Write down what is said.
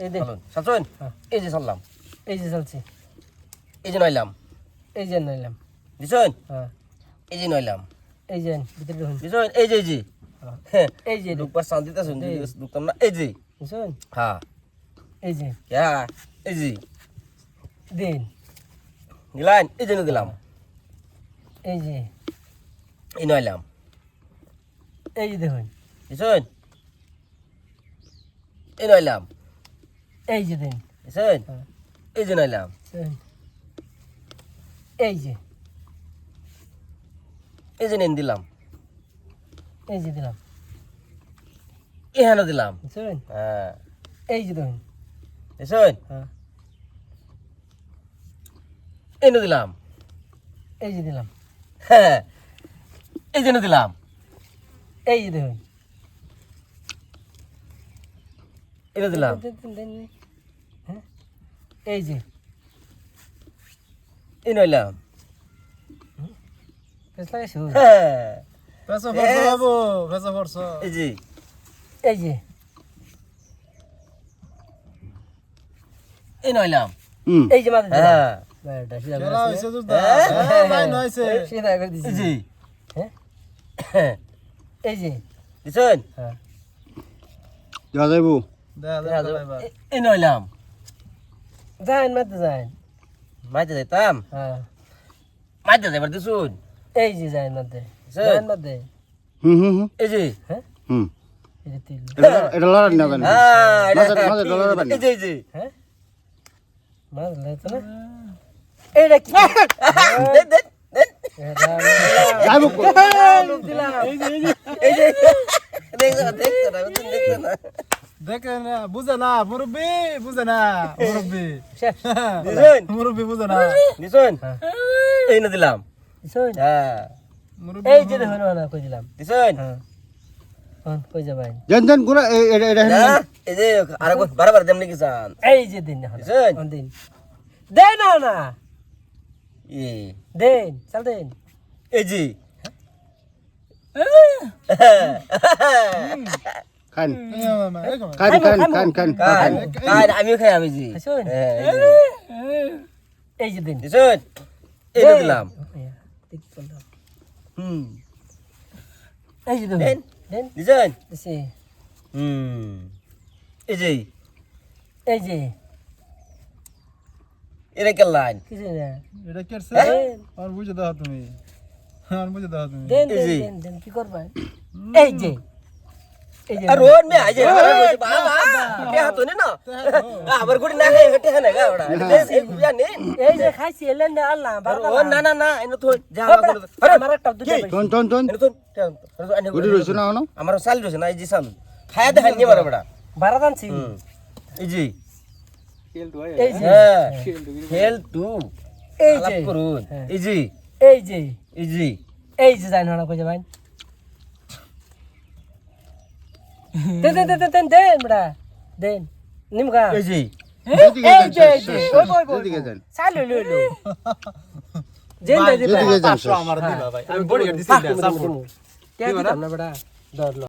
এই দে হ্যাঁ। এই যে চাললাম। এই যে চলছে। এই যে নইলাম। এই যে নাইলাম। দিছুন? হ্যাঁ। এই যে নইলাম। এই যে ভিতরে ঢুকুন। দিছুন? এই যে এই যে। হ্যাঁ। হ্যাঁ। এই যে চাল দিতেছুন যদি এই। দুকতাম না। এই যে। বুঝছেন হ্যাঁ। এই যে। হ্যাঁ এই যে। দিন। দিলাম এই যে দিলাম। এই যে। এই নইলাম। এই যে দেখুন। দিছুন? এই নইলাম। এই যে দিন। হ্যাঁ। এই যে নইলাম। এই যে। এই যে নিন দিলাম। এই যে দিলাম। এখানে দিলাম। হ্যাঁ। এই যে দেখুন দিছুন হ্যাঁ। এনে দিলাম। এই যে দিলাম। হ্যাঁ। এই জন্য দিলাম। এই যে দেখুন এনে দিলাম দেন, দেন, দেন, দেন। হ্যাঁ এই যে। এই নইলাম। হ্যাঁ। এই যে। এই যে। এই নইলাম। এই যে মাথা হ্যাঁ। হ্যাঁ। এই যে। হ্যাঁ। হ্যাঁ। হ্যাঁ। যাইবো। এই নইলাম। যান মারতে যান মাইতে যাইতাম হ্যাঁ মাইতে যাইবার দিছুন এই যে যান মারতে স্যার। যান মারতে হুম হুম হুম এই যে হ্যাঁ হুম এটা- এটা লড়াই না জানি হ্যাঁ এটা- মাঝে বানি। এই যে এই যে হ্যাঁ মার লাগতো না এইটা কি দেন দেন দেন এটা যাইবো কই? লোক দিলাম এই যে দেখছ না দেখছ না দেখছ না দেখে না বুঝে না মুরব্বি বুঝে না মুরব্বি। শেষ দিছুন মুরব্বি বুঝে না। দিছুন হ্যাঁ। এই না দিলাম। শোন হ্যাঁ। এই যে দেখুন না কই দিলাম। দিছুন হ্যাঁ। কই যাবেন? এটা এটা এই যে আরেকবার বারবার দেমনি কি চান এই যে দিন? দিন। দেন না না ই দেন চল দেন। এই যে। খান। খান খান খান খান কান কান আমিও খাই আমি জি। হ্যাঁ এই যে। এই যে দিন। দিছুন এই যে দিলাম। হুম। এই যে দেন। দেন। দিছুন? দিছি। হুম। এই যে। এই যে। এটা কেলাইন কিছু না এটা? কি করছে দেন আর বুঝে দাও তুমি। আর বুঝে দাও তুমি। দেন দেন কি করবা? এই যে। এই যে আর রোন মে আইছে আরে বসে বাবা কে হাতো নে না আবার গুড়ি না খাই হেটে হ্যাঁ না ওড়া এই গুড়িয়া নে এই যে খাইছি এলেন না আল্লাহ বারবার ও না না না এনে তো যা করে আরে আমার একটা দুটো পাইছি। টন টন টন এনে তো গুড়ি রইছ না হনো আমার চাল রয়েছে না এই যে চাল খায়া দেখান নিয়ে মারা বড়া বারো আনছি হুম এই যে এই যে হ্যাঁ হেল টু এই আলাপ যে করুন হ্যাঁ। এই যে এই যে এই যে এই যে জানি না কই যাবেন দেন দেন দেন দেন দেন বড়া দেন নিমকা এই যে আমার দিবা ভাই আমি বড়ি দিছি কে দিতাম না বড়া দর ল